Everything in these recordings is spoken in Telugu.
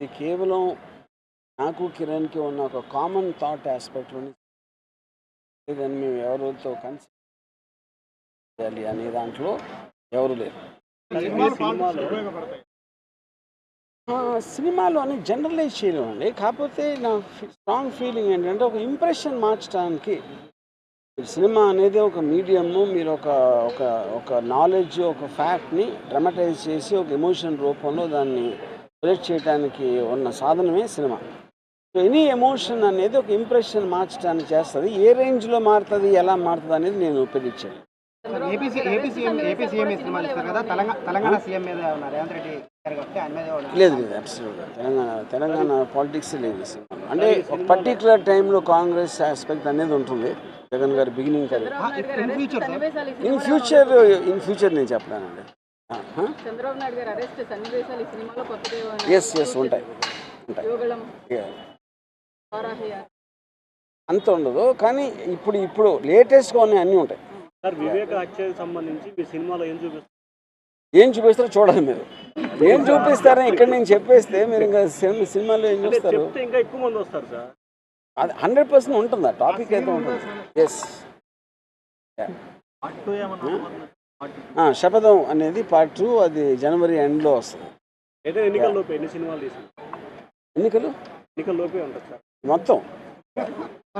ఇది కేవలం నాకు కిరణ్కి ఉన్న ఒక కామన్ థాట్ ఆస్పెక్ట్లోని లేదని మేము ఎవరితో కన్సిడర్ చేయాలి అనే దాంట్లో ఎవరు లేరు. సినిమాలో అని జనరలైజ్ చేయలేమండి. కాకపోతే నా స్ట్రాంగ్ ఫీలింగ్ ఏంటంటే ఒక ఇంప్రెషన్ మార్చడానికి సినిమా అనేది ఒక మీడియము మీరు ఒక ఒక ఒక నాలెడ్జ్ ఒక ఫ్యాక్ట్ని డ్రమటైజ్ చేసి ఒక ఎమోషన్ రూపంలో దాన్ని ప్రొజెక్ట్ చేయడానికి ఉన్న సాధనమే సినిమా. సో ఎనీ ఎమోషన్ అనేది ఒక ఇంప్రెషన్ మార్చడానికి చేస్తుంది. ఏ రేంజ్లో మారుతుంది ఎలా మారుతుంది అనేది నేను ఉన్నారు. లేదు లేదు అబ్సల్యూట్గా తెలంగాణ తెలంగాణ పాలిటిక్స్ లేదు ఈ సినిమాలో అంటే ఒక పర్టికులర్ టైంలో కాంగ్రెస్ ఆస్పెక్ట్ అనేది ఉంటుంది. జగన్ గారి బిగినింగ్ కదా. ఇన్ ఫ్యూచర్ ఇన్ ఫ్యూచర్ నేను చెప్పలేనండి. ఎస్ ఎస్ ఉంటాయి అంత ఉండదు కానీ ఇప్పుడు ఇప్పుడు లేటెస్ట్గా ఉన్నాయి అన్నీ ఉంటాయి. ఏం చూపిస్తారు? ఏం చూపిస్తారో చూడాలి మీరు. ఏం చూపిస్తారని ఇక్కడ నేను చెప్పేస్తే మీరు ఇంకా సినిమా సినిమాలో ఏం చూస్తారు ఇంకా ఎక్కువ మంది వస్తారు సార్. అది హండ్రెడ్ పర్సెంట్ ఉంటుంది ఆ టాపిక్ అయితే ఉంటుంది. ఎస్ శపథం అనేది పార్ట్ టూ అది జనవరి ఎండ్లో వస్తుంది. ఎన్ని సినిమాలు ఎన్నికలు? ఎన్నికల లోపే ఉంటుంది సార్? మొత్తం.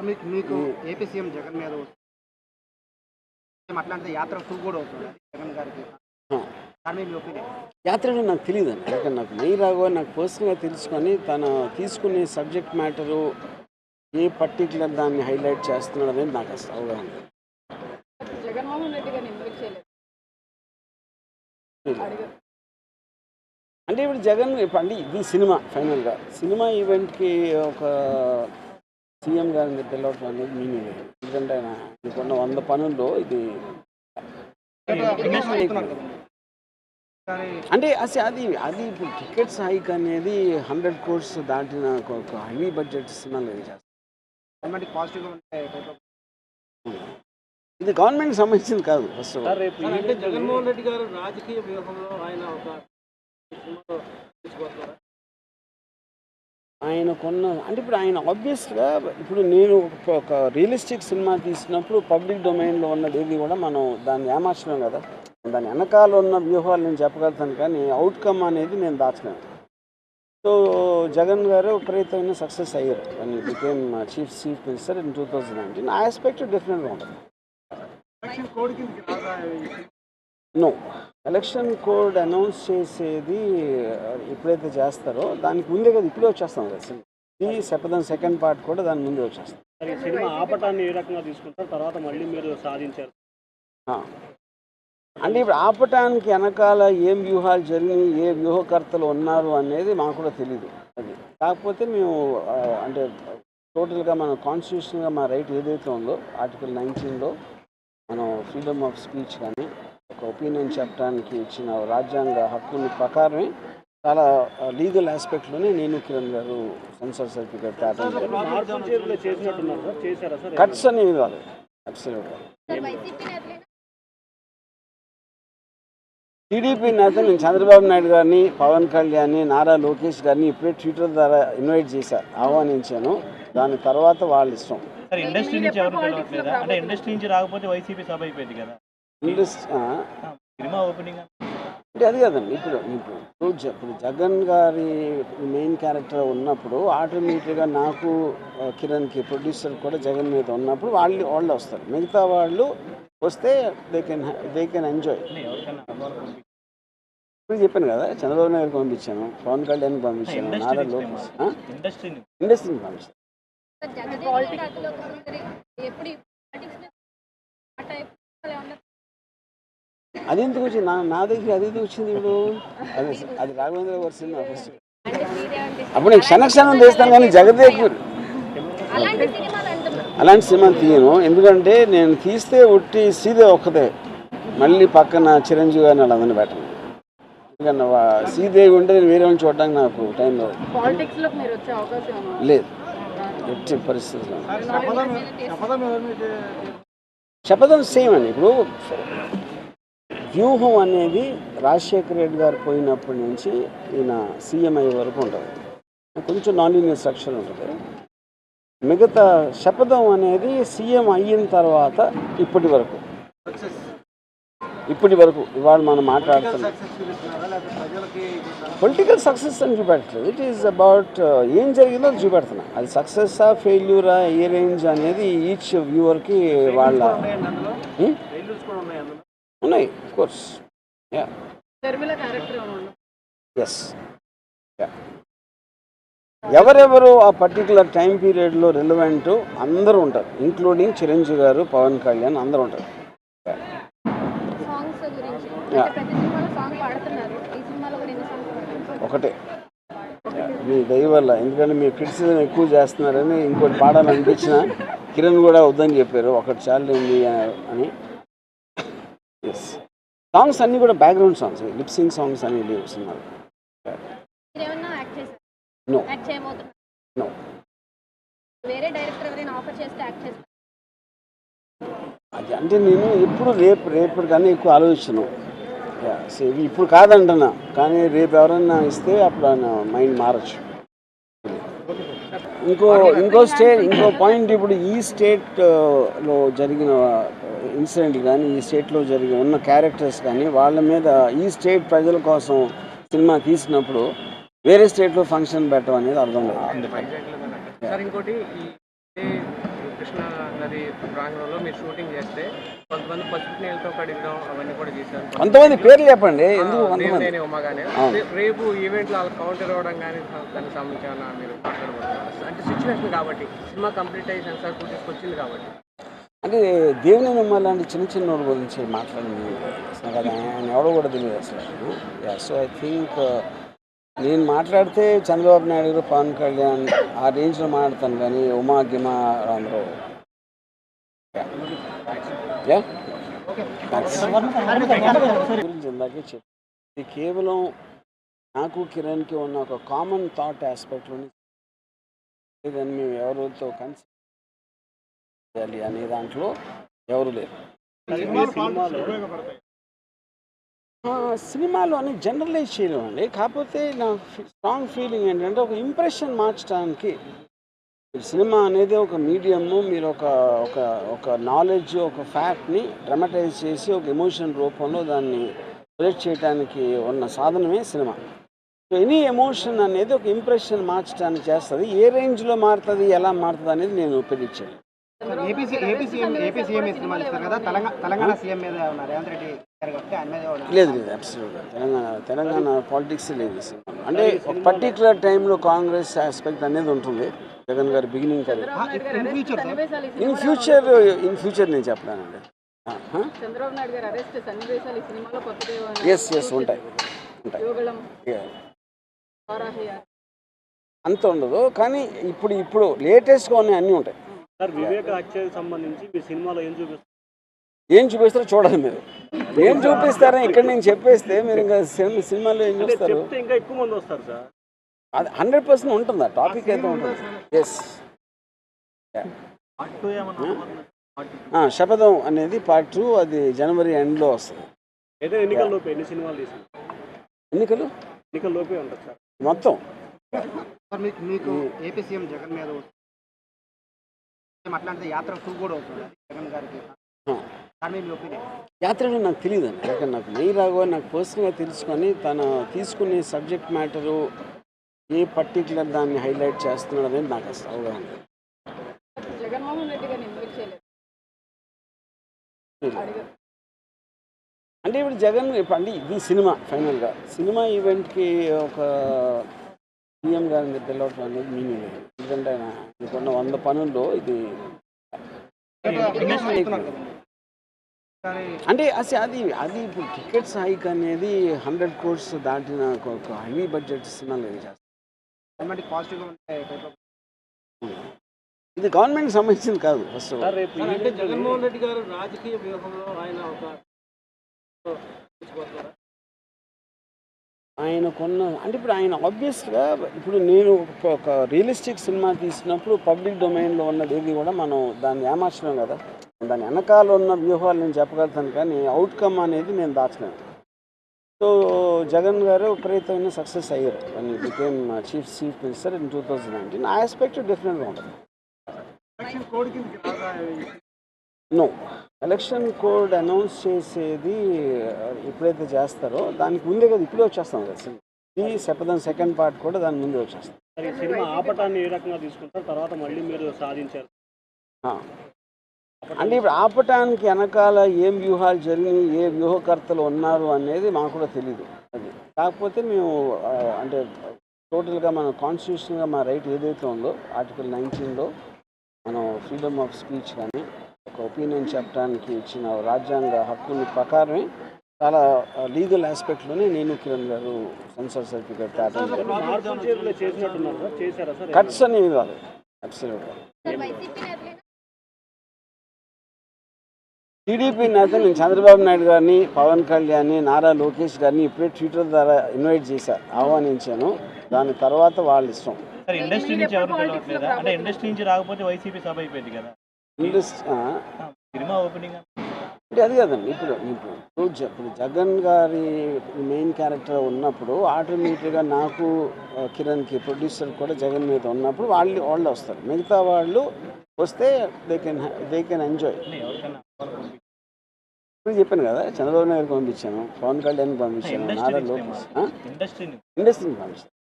మీకు మీకు ఏపీ సీఎం జగన్ మీద అట్లాంటి యాత్ర కూడా అవుతుంది జగన్ గారికి. యాత్రలో నాకు తెలియదు అండి ఎందుకంటే నాకు నెయ్యి రాఘవ నాకు పర్సనల్గా తెలుసుకొని తన తీసుకునే సబ్జెక్ట్ మ్యాటరు ఏ పర్టికులర్ దాన్ని హైలైట్ చేస్తున్నాడు అనేది నాకు అసలు అవగాహన అంటే ఇప్పుడు జగన్ ఇప్పుడు అంటే ఇది సినిమా ఫైనల్గా. సినిమా ఈవెంట్కి ఒక సీఎం గారిని పిలవటం అనేది మీనింగ్ లేదు ఎందుకంటే ఆయన ఇంకొన్న వంద పనుల్లో ఇది అంటే అసలు అది అది ఇప్పుడు టికెట్స్ హైక్ అనేది హండ్రెడ్ కోర్స్ దాటిన ఒక- హెవీ బడ్జెట్ సినిమాలు చేస్తారు ఇది గవర్నమెంట్ సంబంధించింది కాదు ఫస్ట్ ఆఫ్ సార్ ఆల్ రేపు అంటే జగన్మోహన్ రెడ్డి గారు రాజకీయ వ్యూహంలో ఆయన ఒక ఆయన కొన్న అంటే ఇప్పుడు ఆయన ఆబ్వియస్గా ఇప్పుడు నేను ఒక- రియలిస్టిక్ సినిమా తీసినప్పుడు పబ్లిక్ డొమైన్లో ఉన్నది ఏది కూడా మనం దాన్ని ఏమార్చలేం కదా. దాని వెనకాల ఉన్న వ్యూహాలు నేను చెప్పగలుగుతాను కానీ అవుట్కమ్ అనేది నేను దాచలేను. సో జగన్ గారు విపరీతమైన సక్సెస్ అయ్యారు. అని became chief chief minister in two thousand nineteen ఆ ఆస్పెక్ట్ డిఫరెంట్గా ఉంటుంది నో ఎలక్షన్ కోడ్ అనౌన్స్ చేసేది ఎప్పుడైతే చేస్తారో దానికి ముందే కదా ఇప్పుడే వచ్చేస్తాం కదా సినిమా. ఈ శపథం సెకండ్ పార్ట్ కూడా దాని ముందే వచ్చేస్తాం. సినిమా ఆపటాన్ని ఏ రకంగా తీసుకుంటారు? తర్వాత మళ్ళీ మీరు సాధించారు. ఆ. అంటే ఇప్పుడు ఆపటానికి వెనకాల ఏం వ్యూహాలు జరిగినాయి ఏ వ్యూహకర్తలు ఉన్నారు అనేది మాకు కూడా తెలియదు అది. కాకపోతే మేము అంటే టోటల్గా మన కాన్స్టిట్యూషన్గా మా రైట్ ఏదైతే ఉందో ఆర్టికల్ నైన్టీన్లో మనం ఫ్రీడమ్ ఆఫ్ స్పీచ్ కానీ ఒక ఒపీనియన్ చెప్పడానికి ఇచ్చిన రాజ్యాంగ హక్కుల ప్రకారమే చాలా లీగల్ ఆస్పెక్ట్లోనే నేను కిరణ్ గారు సెన్సార్ సర్టిఫికేట్ చేశారా కట్స్ అనేవి కాదు. అబ్సల్యూట్గా టీడీపీ నేతలు నేను చంద్రబాబు నాయుడు గారిని పవన్ కళ్యాణ్ నారా లోకేష్ గారిని ఇప్పుడే ట్విట్టర్ ద్వారా ఇన్వైట్ చేశా ఆహ్వానించాను. దాని తర్వాత వాళ్ళ ఇష్టం. సార్ ఇండస్ట్రీ నుంచి ఎవరు పిలవట్లేదా అంటే ఇండస్ట్రీ నుంచి రాకపోతే వైసీపీ సభ అయిపోయింది కదా. ఇండస్ట్రీ సినిమా ఓపెనింగ్ అంటే అది కదండి ఇప్పుడు ఇప్పుడు ఇప్పుడు జగన్ గారి మెయిన్ క్యారెక్టర్ ఉన్నప్పుడు ఆటోమేటిక్గా నాకు కిరణ్కి ప్రొడ్యూసర్ కూడా జగన్ మీద ఉన్నప్పుడు వాళ్ళు వాళ్ళు వస్తారు. మిగతా వాళ్ళు వస్తే they can they can enjoy ఇప్పుడు చెప్పాను కదా చంద్రబాబు నాయుడు పంపించాను పవన్ కళ్యాణ్ పంపించాను నారా లోకేష్ ఇండస్ట్రీని. పంపించాను అది ఎందుకు వచ్చింది? నా నా దగ్గర అది ఎందుకు వచ్చింది ఇప్పుడు? అది అది రాఘవేంద్ర గారి సినిమా ఫస్ట్ అప్పుడు నేను క్షణ క్షణం తీస్తాను కానీ జగదేవ్ అలాంటి సినిమాలు అంటున్నారు. అలాంటి సినిమా తీయను. ఎందుకంటే నేను తీస్తే ఒట్టి సీదే ఒక్కతే. మళ్ళీ పక్కన చిరంజీవి గారిని వాళ్ళందరినీ పెట్టను. ఎందుకంటే వా- శ్రీదేవి ఉంటే నేను వేరే వాళ్ళని చూడడానికి నాకు టైం లేదు. ఎట్టి మీద శపథం సేమ్ అండి. ఇప్పుడు వ్యూహం అనేది రాజశేఖర రెడ్డి గారు పోయినప్పటి నుంచి ఈయన సీఎం అయ్యే వరకు ఉంటుంది. కొంచెం నాన్ లీనియర్ స్ట్రక్చర్ ఉంటుంది. మిగతా శపథం అనేది సీఎం అయిన తర్వాత ఇప్పటి వరకు. ఇప్పటి వరకు. ఇవాళ మనం మాట్లాడుతున్నాం పొలిటికల్ సక్సెస్ అని చూపెట్టలేదు ఇట్ ఈస్ అబౌట్ ఏం జరిగిందో అది చూపెడుతున్నా. అది సక్సెస్సా ఫెయిల్యూరా ఏ రేంజ్ అనేది ఈచ్ వ్యూవర్కి వాళ్ళ ఉన్నాయి కోర్స్ యా? ఎస్ ఎవరెవరు ఆ పర్టికులర్ టైం పీరియడ్లో రిలవెంట్ అందరూ ఉంటారు. ఇంక్లూడింగ్ చిరంజీవి గారు పవన్ కళ్యాణ్ అందరూ ఉంటారు సాంగ్స్ గురించి Yeah. అంటే ప్రతి సినిమాలో సాంగ్ పాడుతున్నారు ఈ సినిమాలో కూడా ఎన్ని సాంగ్స్ పాడుతున్నారు ఒకటే. మీ దయ వల్ల ఎందుకంటే మీరు క్రిటిసిజం ఎక్కువ చేస్తున్నారని ఇంకోటి పాడాలనిపించిన కిరణ్ కూడా వద్దని చెప్పారు ఒకటి చాలు ఉంది అని. ఎస్ సాంగ్స్ అన్నీ కూడా బ్యాక్గ్రౌండ్ సాంగ్స్ లిప్సింగ్ సాంగ్స్ అని లేవు సినిమాలు. మీరేమన్నా యాక్ట్ చేశారు No. యాక్ట్ చేయబోతున్నారు No. వేరే డైరెక్టర్ ఎవరైనా ఆఫర్ చేస్తే యాక్ట్ చేస్తారు? అది అంటే నేను ఎప్పుడు రేపు రేపు కానీ ఎక్కువ ఇవి ఇప్పుడు కాదంటున్నా. కానీ రేపు ఎవరన్నా ఇస్తే అప్పుడు మైండ్ మారచ్చు. ఇంకో ఇంకో స్టేట్ ఇంకో పాయింట్ ఇప్పుడు ఈ స్టేట్లో జరిగిన ఇన్సిడెంట్ కానీ ఈ స్టేట్లో జరిగి ఉన్న క్యారెక్టర్స్ కానీ వాళ్ళ మీద ఈ స్టేట్ ప్రజల కోసం సినిమా తీసినప్పుడు వేరే స్టేట్లో ఫంక్షన్ పెట్టడం అనేది అర్థం లేదు. సార్ నది ప్రాంగణంలో మీరు షూటింగ్ చేస్తే కొంతమంది పసుపు నీళ్ళతో కడిగడం అవన్నీ కూడా చేశారు. కొంతమంది పేర్లు చెప్పండి. ఎందుకు కొంతమంది? దేవినేని ఉమా కానీ అవును. రేపు ఈవెంట్లో వాళ్ళకి కౌంటర్ ఇవ్వడం కానీ దానికి సంబంధించి మీరు మాట్లాడబోతున్నారు అంటే సిచ్యువేషన్ కాబట్టి సినిమా కంప్లీట్ అయ్యి సెన్సార్ ఫుటేజ్కి వచ్చింది కాబట్టి. అంటే దేవుని నమ్మ లాంటి చిన్న చిన్న వాడి గురించి మాట్లాడింది అసలు అది ఆయన ఎవడో కూడా తెలియదు అసలు. సో ఐ థింక్ నేను మాట్లాడితే చంద్రబాబు నాయుడు గారు పవన్ కళ్యాణ్ ఆ రేంజ్లో మాట్లాడతాను కానీ ఉమా గిమా యా గురించి ఇది కేవలం నాకు కిరణ్కి ఉన్న ఒక కామన్ థాట్ ఆస్పెక్ట్లోని లేదని మేము ఎవరితో కన్సి చేయాలి అనే దాంట్లో ఎవరు లేరు. సినిమాలో అని జనరలైజ్ చేయలేమండి. కాకపోతే నా స్ట్రాంగ్ ఫీలింగ్ ఏంటంటే ఒక ఇంప్రెషన్ మార్చడానికి సినిమా అనేది ఒక మీడియము మీరు ఒక ఒక ఒక నాలెడ్జ్ ఒక ఫ్యాక్ట్ని డ్రమటైజ్ చేసి ఒక ఎమోషన్ రూపంలో దాన్ని ప్రొజెక్ట్ చేయడానికి ఉన్న సాధనమే సినిమా. సో ఎనీ ఎమోషన్ అనేది ఒక ఇంప్రెషన్ మార్చడానికి చేస్తుంది. ఏ రేంజ్లో మారుతుంది ఎలా మారుతుంది అనేది నేను ప్రిడిక్ట్ ఏమన్నా- లేదు లేదు అబ్సల్యూట్గా తెలంగాణ తెలంగాణ పాలిటిక్స్ లేదు. అంటే ఒక పర్టికులర్ టైంలో కాంగ్రెస్ ఆస్పెక్ట్ అనేది ఉంటుంది. జగన్ గారి beginning in future in future నేను ఏమైనా ఎస్ ఎస్ ఉంటాయి ఉంటాయి. అంత ఉండదు కానీ ఇప్పుడు ఇప్పుడు లేటెస్ట్గా ఉన్నాయి అన్నీ ఉంటాయి. సార్ వివేక హత్యకి సంబంధించి మీ సినిమాలో ఏం చూపిస్తారు? ఏం చూపిస్తారో చూడాలి మీరు. ఏం చూపిస్తారో ఇక్కడ నేను చెప్పేస్తే మీరు ఇంకా సినిమా సినిమాలో ఏం చూస్తారు? ఇంకా ఎక్కువ మంది వస్తారు సార్. అది హండ్రెడ్ పర్సెంట్ ఉంటుంది? ఆ టాపిక్ అయితే ఉంటుంది? ఎస్ శపథం అనేది పార్ట్ టూ అది జనవరి ఎండ్లో వస్తుంది. ఎన్నికల లోపే ఎన్ని సినిమాలు తీసుకుంటారు ఎన్నికలు? ఎన్నికల లోపే ఉంటుంది సార్. మొత్తం? సార్ మీకు మీకు ఏపీ సీఎం జగన్ మీద అట్లాంటి యాత్ర కూడా అవుతుంది జగన్ గారికి. యాత్రలో నాకు తెలియదు అండి నాకు మెయి రాఘవ నాకు పర్సనల్గా తెలుసుకొని తను తీసుకునే సబ్జెక్ట్ మ్యాటరు ఏ పర్టికులర్ దాన్ని హైలైట్ చేస్తున్నాడు అనేది నాకు అసలు అవగాహన అంటే ఇప్పుడు జగన్ ఇప్పుడు అంటే ఇది సినిమా ఫైనల్గా. సినిమా ఈవెంట్కి ఒక సీఎం గారిని పిలవటం అనేది మీనింగ్ లేదు. ఎందుకంటే ఆయన ఇప్పుడున్న వంద పనుల్లో ఇది అంటే అసలు అది అది ఇప్పుడు టికెట్స్ హైక్ అనేది హండ్రెడ్ కోర్స్ దాటిన ఒక- హెవీ బడ్జెట్ సినిమాలు ఏం చేస్తారు గవర్నమెంట్ పాజిటివ్గా ఇది గవర్నమెంట్ సంబంధించింది కాదు ఫస్ట్ ఆఫ్ సార్ ఆల్ రేపు అంటే జగన్మోహన్ రెడ్డి గారు రాజకీయ వ్యూహంలో ఆయన ఒక? ఆయనకున్న అంటే ఇప్పుడు ఆయన ఆబ్వియస్గా ఇప్పుడు నేను ఒక- ఒక రియలిస్టిక్ సినిమా తీసినప్పుడు పబ్లిక్ డొమైన్లో ఉన్నది ఏది కూడా మనం దాన్ని ఏమార్చలేం కదా. దాని వెనకాల ఉన్న వ్యూహాలు నేను చెప్పగలుగుతాను కానీ అవుట్కమ్ అనేది నేను దాచలేను. సో జగన్ గారు విపరీతమైన సక్సెస్ అయ్యారు. One became chief chief minister in two thousand nineteen ఆ ఆస్పెక్ట్ డిఫరెంట్గా ఉంటుంది. నో ఎలక్షన్ కోడ్ అనౌన్స్ చేసేది uh, ఎప్పుడైతే చేస్తారో దానికి ముందే కదా ఇప్పుడే వచ్చేస్తాం కదా సినిమా. ఈ శపథం సెకండ్ పార్ట్ కూడా దాని ముందే వచ్చేస్తాం. సినిమా ఆపటాన్ని ఏ రకంగా తీసుకుంటారు? తర్వాత మళ్ళీ మీరు సాధించారు. అంటే ఇప్పుడు ఆపటానికి వెనకాల ఏం వ్యూహాలు జరిగినాయి ఏ వ్యూహకర్తలు ఉన్నారు అనేది మాకు కూడా తెలియదు అది కాకపోతే మేము అంటే టోటల్గా మన కాన్స్టిట్యూషన్గా మా రైట్ ఏదైతే ఉందో ఆర్టికల్ నైన్టీన్లో మనం ఫ్రీడమ్ ఆఫ్ స్పీచ్ కానీ ఒక ఒపీనియన్ చెప్పడానికి ఇచ్చిన రాజ్యాంగ హక్కుల ప్రకారమే చాలా లీగల్ ఆస్పెక్ట్లోనే నేను కిరణ్ గారు సెన్సార్ సర్టిఫికేట్ చేసినట్టున్నారు. కట్స్ అనేవి కాదు. కట్స్ అనేవి కాదు. టీడీపీ నేతలు నేను చంద్రబాబు నాయుడు గారిని పవన్ కళ్యాణ్ నారా లోకేష్ గారిని ఇప్పుడే ట్విట్టర్ ద్వారా ఇన్వైట్ చేశాను ఆహ్వానించాను. దాని తర్వాత వాళ్ళ ఇష్టం. ఇండస్ట్రీ నుంచి అంటే ఇండస్ట్రీ నుంచి రాకపోతే వైసీపీ సభ అయిపోయింది కదా. ఇండస్- ఆ, సినిమా ఓపెనింగ్ అంటే అది కదండి ఇప్పుడు ఇప్పుడు ఇప్పుడు జగన్ గారి మెయిన్ క్యారెక్టర్ ఉన్నప్పుడు ఆటోమేటిక్గా నాకు కిరణ్కి ప్రొడ్యూసర్ కూడా జగన్ మీద ఉన్నప్పుడు వాళ్ళు వాళ్ళు వస్తారు. మిగతా వాళ్ళు వస్తే they can they can enjoy చెప్పాను కదా చంద్రబాబు నాయుడు పంపించాను పవన్ కళ్యాణ్ పంపించాను నారా లోకేష్. ఆ? ఇండస్ట్రీ ఇండస్ట్రీని పంపించాను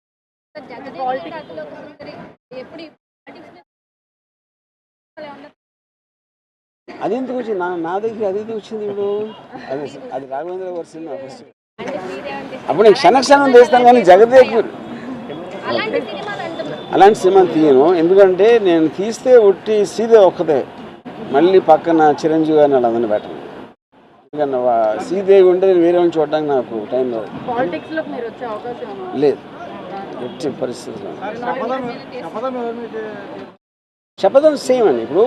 అది ఎందుకు వచ్చింది? నా నా దగ్గర అది ఎందుకు వచ్చింది ఇప్పుడు? అది అది రాఘవేంద్ర గారి సినిమా ఫస్ట్ అప్పుడు నేను క్షణ క్షణం తీస్తాను కానీ జగదేవ్పూర్. అలాంటి సినిమా తీయను. ఎందుకంటే నేను తీస్తే ఒట్టి సీదే ఒక్కతే మళ్ళీ పక్కన చిరంజీవి గారిని వాళ్ళందరినీ పెట్టను. శ్రీదేవి ఉంటే నేను వేరే వాళ్ళని చూడడానికి నాకు టైం లేదు. వచ్చే? లేదు. ఎట్టి పరిస్థితుల్లో. ఎవరి మీద శపథం సేమ్ అండి. ఇప్పుడు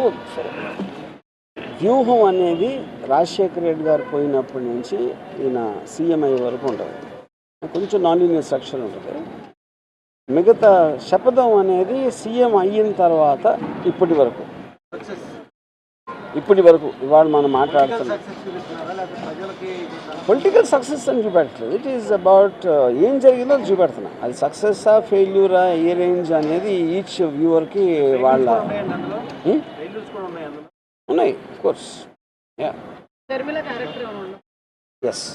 వ్యూహం అనేది రాజశేఖర రెడ్డి గారు పోయినప్పటి నుంచి ఈయన సీఎం అయ్యే వరకు ఉంటుంది. కొంచెం నాన్ లీనియర్ స్ట్రక్చర్ ఉంటుంది. మిగతా శపథం అనేది సీఎం అయిన తర్వాత ఇప్పటి వరకు. ఇప్పటి వరకు ఇవాళ మనం మాట్లాడుతున్నాం పొలిటికల్ సక్సెస్ అని చూపెట్టలేదు. ఇట్ ఈస్ అబౌట్ ఏం జరిగిందో అది చూపెడుతున్నా. అది సక్సెస్సా ఫెయిల్యూరా ఏ రేంజ్ అనేది ఈచ్ వ్యూవర్కి వాళ్ళ Hmm? ఉన్నాయి కోర్స్ యా? ఎస్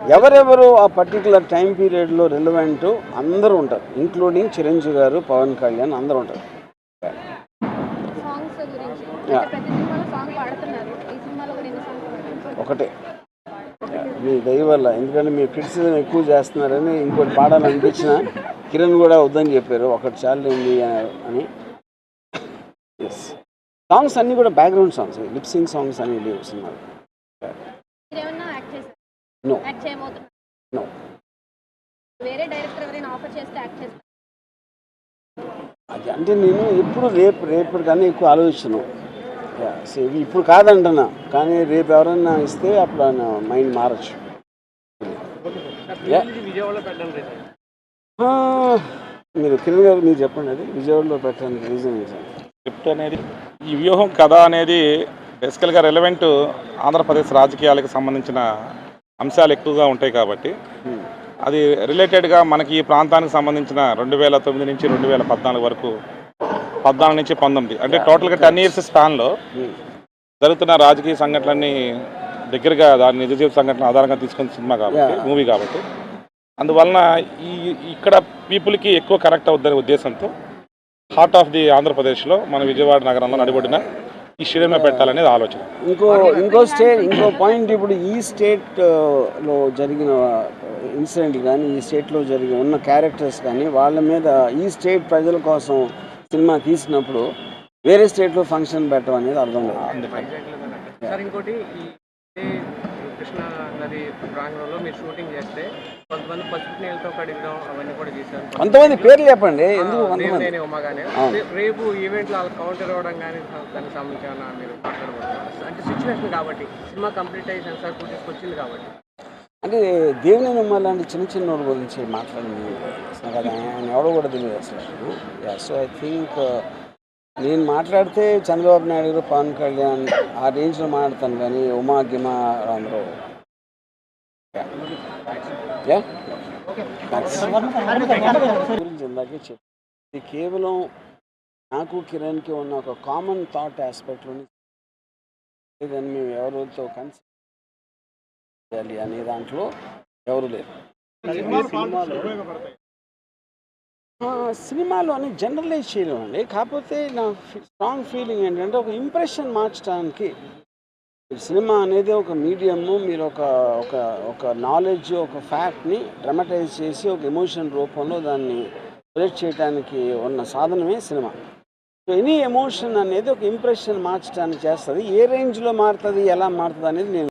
ఎవరెవరు ఆ పర్టికులర్ టైం పీరియడ్లో రిలవెంట్ అందరూ ఉంటారు. ఇంక్లూడింగ్ చిరంజీవి గారు పవన్ కళ్యాణ్ అందరూ ఉంటారు సాంగ్స్ గురించి Yeah. అంటే ప్రతి సినిమాలో సాంగ్ పాడుతున్నారు ఈ సినిమాలో కూడా ఎన్ని సాంగ్స్ పాడారు ఒకటే. మీ దయ వల్ల. ఎందుకంటే మీరు క్రిటిసిజం ఎక్కువ చేస్తున్నారని ఇంకోటి పాడాలనిపించిన కిరణ్ కూడా వద్దని చెప్పారు. ఒకటి చాలండి అని ఎస్ సాంగ్స్ అన్నీ కూడా బ్యాక్గ్రౌండ్ సాంగ్స్ లిప్సింగ్ సాంగ్స్ అని చేస్తారు అది అంటే నేను ఎప్పుడు రేపు రేపు కానీ ఎక్కువ see, ఇవి ఇప్పుడు కాదంటున్నా. కానీ రేపు ఎవరైనా ఇస్తే అప్పుడు మైండ్ మారచ్చు. మీరు కిరణ్ గారు మీరు చెప్పండి అది. విజయవాడలో పెట్టడానికి రీజన్ స్క్రిప్ట్ అనేది ఈ వ్యూహం కథ అనేది బేసికల్గా రెలవెంట్ ఆంధ్రప్రదేశ్ రాజకీయాలకు సంబంధించిన అంశాలు ఎక్కువగా ఉంటాయి కాబట్టి. అది రిలేటెడ్గా మనకి ఈ ప్రాంతానికి సంబంధించిన రెండు వేల తొమ్మిది నుంచి రెండు వేల పద్నాలుగు వరకు పద్నాలుగు నుంచి పంతొమ్మిది. అంటే టోటల్గా టెన్ ఇయర్స్ స్పాన్లో Hmm. జరుగుతున్న రాజకీయ సంఘటనలన్నీ దగ్గరగా దాని నిజ జీవిత సంఘటన ఆధారంగా తీసుకున్న సినిమా కాబట్టి. మూవీ కాబట్టి. అందువలన ఈ ఇక్కడ పీపుల్కి ఎక్కువ కనెక్ట్ అవుద్దనే ఉద్దేశంతో హార్ట్ ఆఫ్ ది ఆంధ్రప్రదేశ్లో మన విజయవాడ నగరంలో నడిబడిన ఈ స్టేడియంలో పెట్టాలనేది ఆలోచన. ఇంకో ఇంకో స్టేట్ ఇంకో పాయింట్ ఇప్పుడు ఈ స్టేట్ ఆ, లో జరిగిన ఇన్సిడెంట్ కానీ ఈ స్టేట్లో జరిగిన ఉన్న క్యారెక్టర్స్ కానీ వాళ్ళ మీద ఈ స్టేట్ ప్రజల కోసం సినిమా తీసినప్పుడు వేరే స్టేట్లో ఫంక్షన్ పెట్టడం అనేది అర్థం లేదు సార్ ఇంకోటి కృష్ణా నది ప్రాంగణంలో మీరు షూటింగ్ చేస్తే కొంతమంది పసుపు నీళ్ళతో కడిగడం అవన్నీ కూడా చేశారు. కొంతమంది పేర్లు చెప్పండి ఎందుకు అవును. రేపు ఈవెంట్లో కౌంటర్ ఇవ్వడం కానీ దానికి మీరు మాట్లాడబోతున్నారు? అంటే సిచ్యువేషన్ కాబట్టి సినిమా కంప్లీట్ అయ్యి సెన్సార్ ఫుటేజ్కి వచ్చింది కాబట్టి. అంటే దేవుని నమ్మ చిన్న చిన్న వాళ్ళ గురించి మాట్లాడింది నాకు అది ఆయన ఎవడో కూడా తెలియదు అసలు. సో ఐ థింక్ నేను మాట్లాడితే చంద్రబాబు నాయుడు గారు పవన్ కళ్యాణ్ ఆ రేంజ్లో మాట్లాడతాను కానీ ఉమా గిమా అందరూ గురించి ఇందాకే ఇది కేవలం నాకు కిరణ్కి ఉన్న ఒక కామన్ థాట్ ఆస్పెక్ట్లోని దాన్ని మేము ఎవరితో కన్సిడర్ చేయాలి అనే దాంట్లో ఎవరు లేరు. ఆ, సినిమాలో అని జనరలైజ్ చేయలేమండి. కాకపోతే నా స్ట్రాంగ్ ఫీలింగ్ ఏంటంటే ఒక ఇంప్రెషన్ మార్చడానికి సినిమా అనేది ఒక మీడియము మీరు ఒక ఒక ఒక నాలెడ్జ్ ఒక ఫ్యాక్ట్ని డ్రమటైజ్ చేసి ఒక ఎమోషన్ రూపంలో దాన్ని ప్రొజెక్ట్ చేయడానికి ఉన్న సాధనమే సినిమా. సో ఎనీ ఎమోషన్ అనేది ఒక ఇంప్రెషన్ మార్చడానికి చేస్తుంది. ఏ రేంజ్లో మారుతుంది ఎలా మారుతుంది అనేది నేను